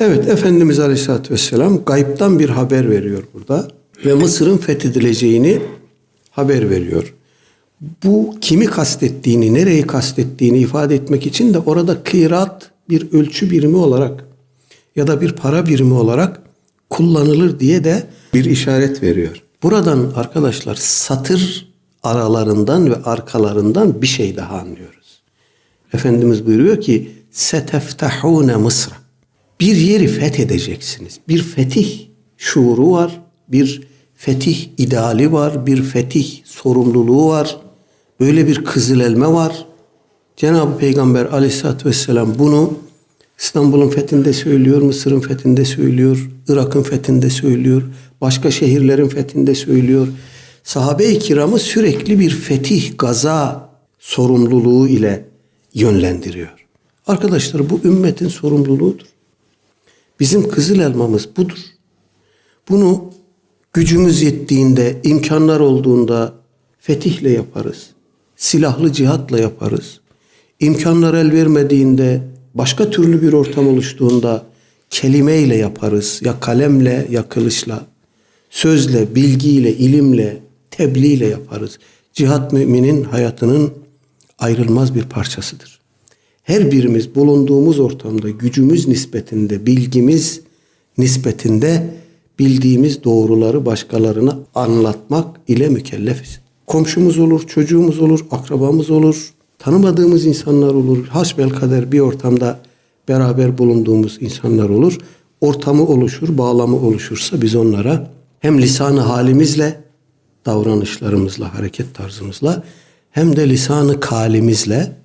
Evet Efendimiz Aleyhisselatü Vesselam gayiptan bir haber veriyor burada. Ve Mısır'ın fethedileceğini haber veriyor. Bu kimi kastettiğini, nereyi kastettiğini ifade etmek için de orada kıyrat bir ölçü birimi olarak ya da bir para birimi olarak kullanılır diye de bir işaret veriyor. Buradan arkadaşlar satır aralarından ve arkalarından bir şey daha anlıyoruz. Efendimiz buyuruyor ki seteftahune Mısra. Bir yeri fethedeceksiniz. Bir fetih şuuru var. Bir fetih ideali var. Bir fetih sorumluluğu var. Böyle bir kızıl elme var. Cenab-ı Peygamber aleyhissalatü vesselam bunu İstanbul'un fethinde söylüyor, Mısır'ın fethinde söylüyor, Irak'ın fethinde söylüyor, başka şehirlerin fethinde söylüyor. Sahabe-i kiramı sürekli bir fetih, gaza sorumluluğu ile yönlendiriyor. Arkadaşlar bu ümmetin sorumluluğudur. Bizim kızıl elmamız budur. Bunu gücümüz yettiğinde, imkanlar olduğunda fetihle yaparız. Silahlı cihatla yaparız. İmkanlar el vermediğinde, başka türlü bir ortam oluştuğunda kelimeyle yaparız. Ya kalemle ya kılıçla. Sözle, bilgiyle, ilimle, tebliğle yaparız. Cihat müminin hayatının ayrılmaz bir parçasıdır. Her birimiz bulunduğumuz ortamda gücümüz nispetinde, bilgimiz nispetinde bildiğimiz doğruları başkalarına anlatmak ile mükellefiz. Komşumuz olur, çocuğumuz olur, akrabamız olur, tanımadığımız insanlar olur. Hasbel kader bir ortamda beraber bulunduğumuz insanlar olur. Ortamı oluşur, bağlamı oluşursa biz onlara hem lisanı halimizle, davranışlarımızla, hareket tarzımızla hem de lisanı kalimizle,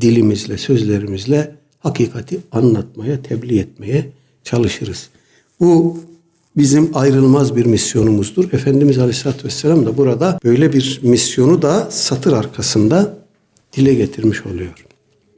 dilimizle, sözlerimizle hakikati anlatmaya, tebliğ etmeye çalışırız. Bu bizim ayrılmaz bir misyonumuzdur. Efendimiz Aleyhisselatü Vesselam da burada böyle bir misyonu da satır arkasında dile getirmiş oluyor.